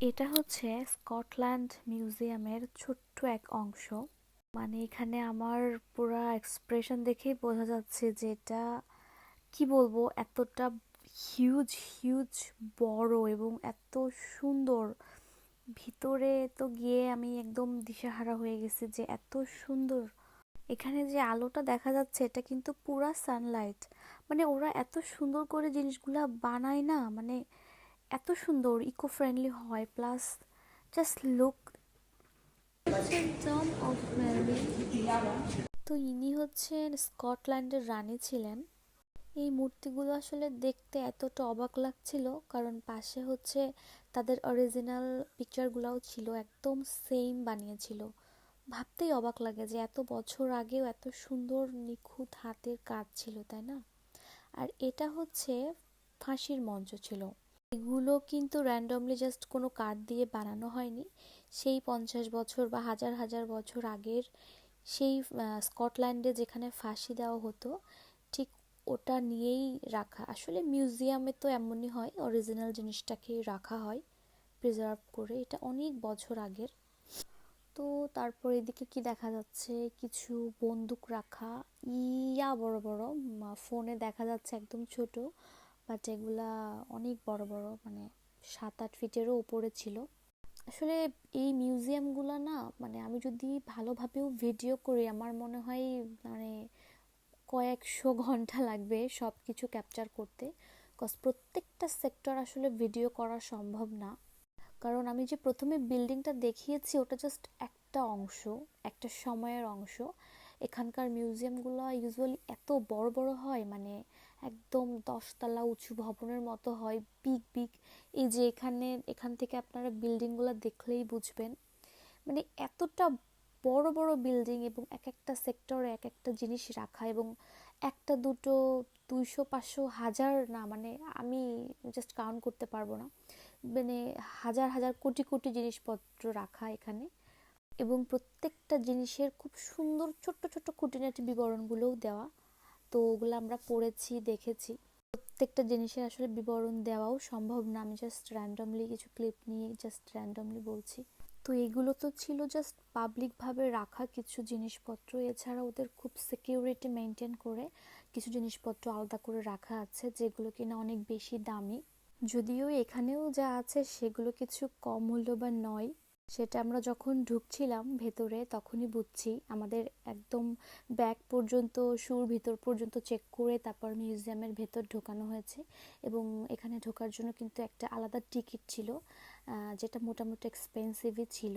এটা হচ্ছে স্কটল্যান্ড মিউজিয়ামের ছোট্ট এক অংশ। মানে এখানে আমার পুরা এক্সপ্রেশন দেখেই বোঝা যাচ্ছে যে এটা কি বলব, এতটা হিউজ হিউজ বড় এবং এত সুন্দর। ভিতরে তো গিয়ে আমি একদম দিশাহারা হয়ে গেছি যে এত সুন্দর। এখানে যে আলোটা দেখা যাচ্ছে এটা কিন্তু পুরা সানলাইট মানে ওরা এত সুন্দর করে জিনিসগুলা বানায় না মানে এত সুন্দর ইকো ফ্রেন্ডলি হয় প্লাস জাস্ট লুক তো ইনি হচ্ছেন স্কটল্যান্ডের রানী ছিলেন। এই মূর্তিগুলো আসলে দেখতে এতটা অবাক লাগছিল, কারণ পাশে হচ্ছে তাদের অরিজিনাল পিকচারগুলোও ছিল, একদম সেম বানিয়েছিল। ভাবতেই অবাক লাগে যে এত বছর আগেও এত সুন্দর, নিখুঁত হাতের কাজ ছিল, তাই না? আর এটা হচ্ছে ফাঁসির মঞ্চ ছিল। এগুলো কিন্তু র্যান্ডমলি জাস্ট কোনো কাঠ দিয়ে বানানো হয়নি। সেই পঞ্চাশ বছর বা হাজার হাজার বছর আগের সেই স্কটল্যান্ডে যেখানে ফাঁসি দেওয়া হতো, ঠিক ওটা নিয়েই রাখা। আসলে মিউজিয়ামে তো এমনই হয় অরিজিনাল জিনিসটাকেই রাখা হয় প্রিজার্ভ করে। এটা অনেক বছর আগের। তো তারপর এদিকে কি দেখা যাচ্ছে? কিছু বন্দুক রাখা। ইয়া বড় বড় ফোনে দেখা যাচ্ছে একদম ছোট। বাট এগুলা অনেক বড় বড় মানে সাত আট ফিটেরও উপরে ছিল। আসলে এই মিউজিয়ামগুলো না মানে আমি যদি ভালোভাবেও ভিডিও করি, আমার মনে হয় মানে কয়েকশো ঘণ্টা লাগবে সব কিছু ক্যাপচার করতে। কজ প্রত্যেকটা সেক্টর আসলে ভিডিও করা সম্ভব না। কারণ আমি যে প্রথমে বিল্ডিংটা দেখিয়েছি, ওটা জাস্ট একটা অংশ, একটা সময়ের অংশ। এখানকার মিউজিয়ামগুলো ইউজুয়ালি এত বড় বড় হয় মানে একদম দশতলা উঁচু ভবনের মতো হয় বিগ বিগ এই যে এখানে, এখান থেকে আপনারা বিল্ডিংগুলো দেখলেই বুঝবেন। মানে এতটা বড় বড় বিল্ডিং এবং এক একটা সেক্টরে এক একটা জিনিস রাখা এবং একটা, দুটো, দুইশো, পাঁচশো, হাজার না মানে আমি জাস্ট কাউন্ট করতে পারব না। মানে হাজার হাজার, কোটি কোটি জিনিসপত্র রাখা এখানে এবং প্রত্যেকটা জিনিসের খুব সুন্দর ছোট্ট ছোট্ট খুঁটিনাটি বিবরণগুলোও দেওয়া। তো ওগুলো আমরা পড়েছি, দেখেছি। প্রত্যেকটা জিনিসের আসলে বিবরণ দেওয়াও সম্ভব না। আমি জাস্ট র্যান্ডমলি কিছু ক্লিপ নিয়ে জাস্ট র্যান্ডমলি বলছি। তো এগুলো তো ছিল জাস্ট পাবলিকভাবে রাখা কিছু জিনিসপত্র। এছাড়া ওদের খুব সিকিউরিটি মেনটেন করে কিছু জিনিসপত্র আলাদা করে রাখা আছে, যেগুলো কিনা অনেক বেশি দামি। যদিও এখানেও যা আছে সেগুলো কিছু কম মূল্যবান নয়। সেটা আমরা যখন ঢুকছিলাম ভেতরে তখনই বুঝছি, আমাদের একদম ব্যাগ পর্যন্ত সুর ভিতর পর্যন্ত চেক করে তারপর মিউজিয়ামের ভেতর ঢোকানো হয়েছে এবং এখানে ঢোকার জন্য কিন্তু একটা আলাদা টিকিট ছিল যেটা মোটামুটি এক্সপেন্সিভই ছিল।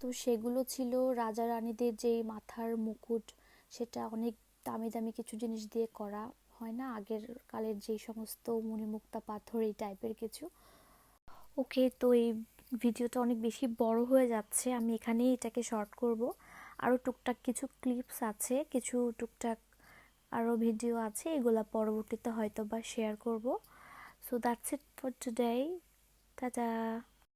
তো সেগুলো ছিল রাজা রানীদের যেই মাথার মুকুট, সেটা অনেক দামি দামি কিছু জিনিস দিয়ে করা হয় না, আগের কালের যেই সমস্ত মণিমুক্তা পাথর এই টাইপের কিছু। ওকে, তো এই ভিডিওটা অনেক বেশি বড় হয়ে যাচ্ছে, আমি এখানেই এটাকে শর্ট করব। আরও টুকটাক কিছু ক্লিপস আছে, কিছু টুকটাক আরও ভিডিও আছে, এগুলো পরবর্তীতে হয়তো বা শেয়ার করব। So that's it for today tata